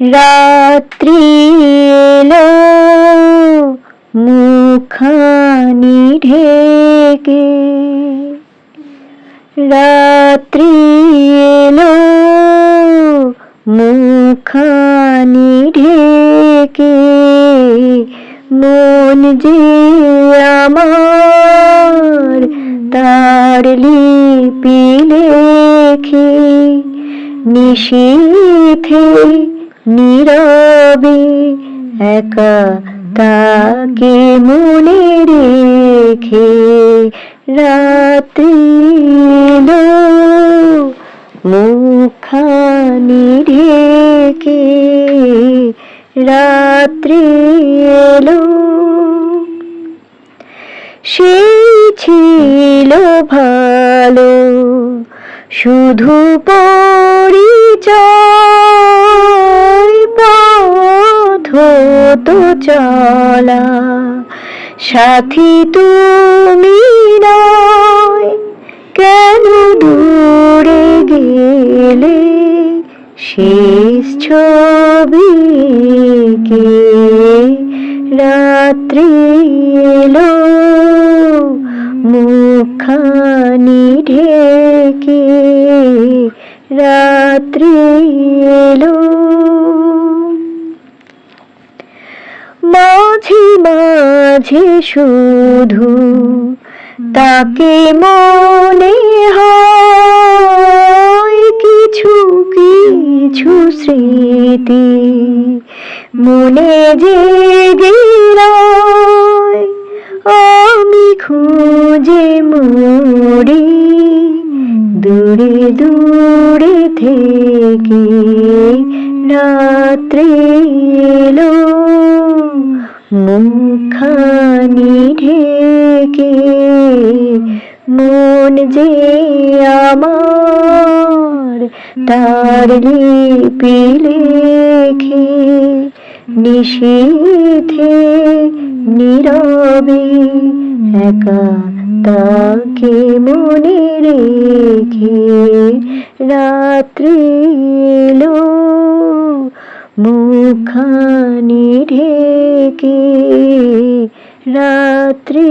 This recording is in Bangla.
রাত্রি এলো মুখানি ঢেকে। রাত্রি এলো মুখানি ঢেকে। মন যে আমার তার লিপি লেখে, নিশীথে নীরবে একা তাকে মনে রেখে এলো মুখানি ঢেকে রাত্রি এলো। সেই ছিল ভালো, শুধু পরিচয়। তো চলা। সাথী তুমি নয়, কেন দূরে গেলে? শেষ ছবি কে রাত্রি এলো? মুখানি ঢেকে রাত্রি এলো মাঝে মাঝে শুধু তাকে মনে হয় কিছু কিছু স্মৃতি মনে যে আমি খুঁজে মরি দূরে দূরে থেকে রাত্রি এলো। মুখানি ঢেকে মন যে আমার তার লিপি লেখে নিশীথে নীরবে একা তাকে মনে রেখে রাত্রি এলো मुखानि ढेकि रात्रि